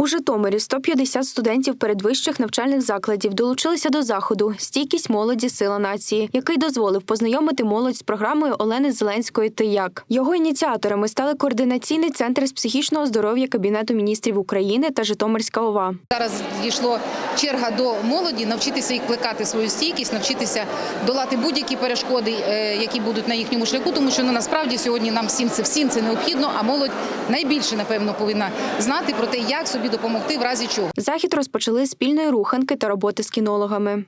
У Житомирі 150 студентів передвищих навчальних закладів долучилися до заходу Стійкість молоді сила нації, який дозволив познайомити молодь з програмою Олени Зеленської «Ти як». Його ініціаторами стали координаційний центр з психічного здоров'я Кабінету міністрів України та Житомирська ОВА. Зараз дійшло черга до молоді навчитися їх плекати свою стійкість, навчитися долати будь-які перешкоди, е, які будуть на їхньому шляху, тому що ну насправді сьогодні нам всім це всім це необхідно. А молодь найбільше напевно повинна знати про те, як собі допомогти в разі чого. Захід розпочали спільної руханки та роботи з кінологами.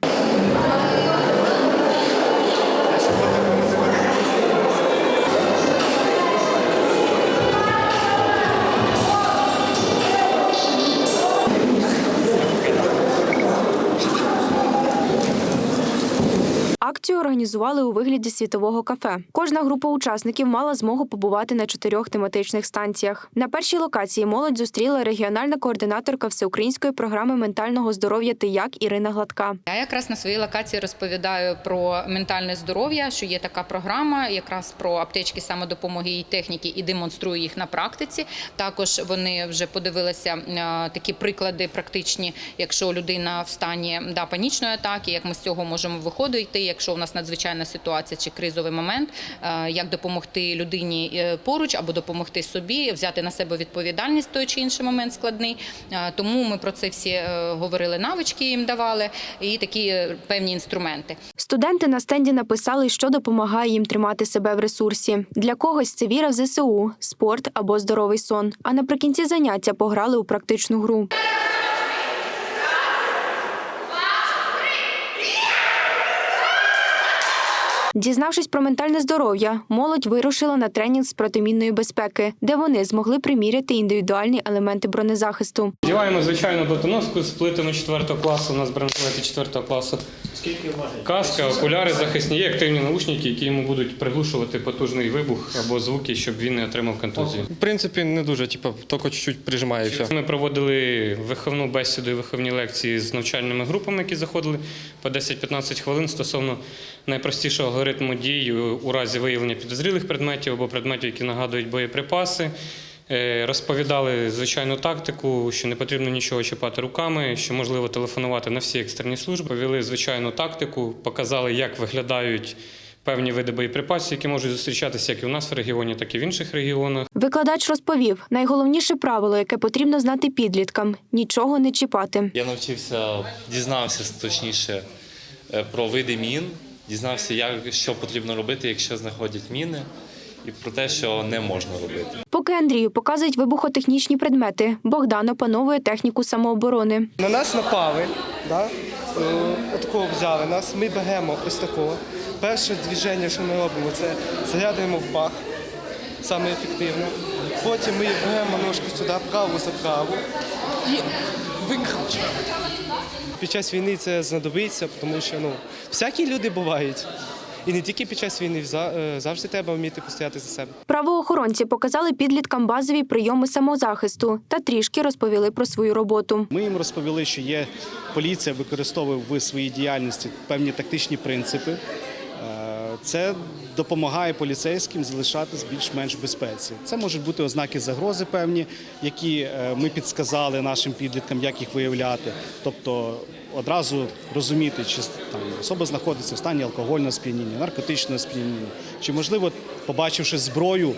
Організували у вигляді світового кафе. Кожна група учасників мала змогу побувати на чотирьох тематичних станціях. На першій локації молодь зустріла регіональна координаторка всеукраїнської програми ментального здоров'я «Ти як» Ірина Гладка. Я якраз на своїй локації розповідаю про ментальне здоров'я, що є така програма, якраз про аптечки самодопомоги і техніки, і демонструю їх на практиці. Також вони вже подивилися е, такі приклади практичні, якщо людина в стані да, панічної атаки, як ми з цього можемо виходити, якщо у нас надзвичайна ситуація чи кризовий момент, е, як допомогти людині е, поруч або допомогти собі, взяти на себе відповідальність той чи інший момент складний. Е, Тому ми про це всі говорили, навички їм давали і такі певні інструменти. Студенти на стенді написали, що допомагає їм тримати себе в ресурсі. Для когось це віра в ЗСУ, спорт або здоровий сон. А наприкінці заняття пограли у практичну гру. Дізнавшись про ментальне здоров'я, молодь вирушила на тренінг з протимінної безпеки, де вони змогли приміряти індивідуальні елементи бронезахисту. Діваємо звичайну ботоноску з плитами 4 класу, у нас бронежилети 4 класу. Каска, окуляри захисні, є активні наушники, які йому будуть приглушувати потужний вибух або звуки, щоб він не отримав контузію. В принципі, не дуже, типу, тільки чуть-чуть прижимає і все. Ми проводили виховну бесіду і виховні лекції з навчальними групами, які заходили по 10-15 хвилин стосовно найпростішого алгоритму дій у разі виявлення підозрілих предметів або предметів, які нагадують боєприпаси. Е, Розповідали звичайну тактику, що не потрібно нічого чіпати руками, що можливо телефонувати на всі екстрені служби. Повели звичайну тактику, показали, як виглядають певні види боєприпасів, які можуть зустрічатися як і у нас в регіоні, так і в інших регіонах. Викладач розповів, найголовніше правило, яке потрібно знати підліткам нічого не чіпати. Я навчився, дізнався точніше е, про види мін, дізнався, як, що потрібно робити, якщо знаходять міни, і про те, що не можна робити. Поки Андрію показують вибухотехнічні предмети, Богдан опановує техніку самооборони. На нас напали, да? е, отакого взяли нас, ми беремо ось такого. Перше движення, що ми робимо, це зарядуємо в бах, саме ефективно. Потім ми беремо ножку сюди, праву за праву і викручуємо. Під час війни це знадобиться, тому що ну, всякі люди бувають. І не тільки під час війни, е, завжди треба вміти постояти за себе. Правоохоронці показали підліткам базові прийоми самозахисту та трішки розповіли про свою роботу. Ми їм розповіли, що є поліція використовує в своїй діяльності певні тактичні принципи. Це допомагає поліцейським залишатись більш-менш безпеці. Це можуть бути ознаки загрози певні, які е, ми підсказали нашим підліткам, як їх виявляти. Тобто одразу розуміти, чи там особа знаходиться в стані алкогольного сп'яніння, наркотичного сп'яніння, чи можливо, побачивши зброю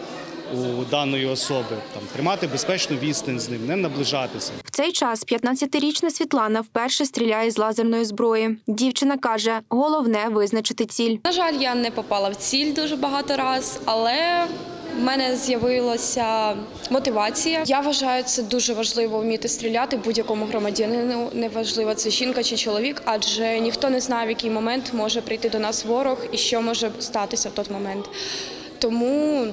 у даної особи, там тримати безпечну відстань з ним, не наближатися. В цей час 15-річна Світлана вперше стріляє з лазерної зброї. Дівчина каже, головне визначити ціль. На жаль, я не попала в ціль дуже багато раз, але в мене з'явилася мотивація. Я вважаю, це дуже важливо вміти стріляти будь-якому громадянину, неважливо це жінка чи чоловік, адже ніхто не знає, в який момент може прийти до нас ворог і що може статися в той момент. Тому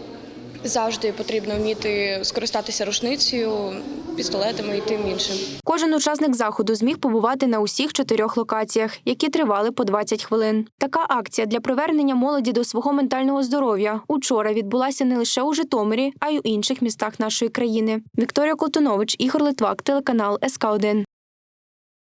завжди потрібно вміти скористатися рушницею, пістолетами і тим іншим. Кожен учасник заходу зміг побувати на усіх чотирьох локаціях, які тривали по 20 хвилин. Така акція для привернення молоді до свого ментального здоров'я учора відбулася не лише у Житомирі, а й у інших містах нашої країни. Вікторія Колтунович, Ігор Литвак, телеканал СК 1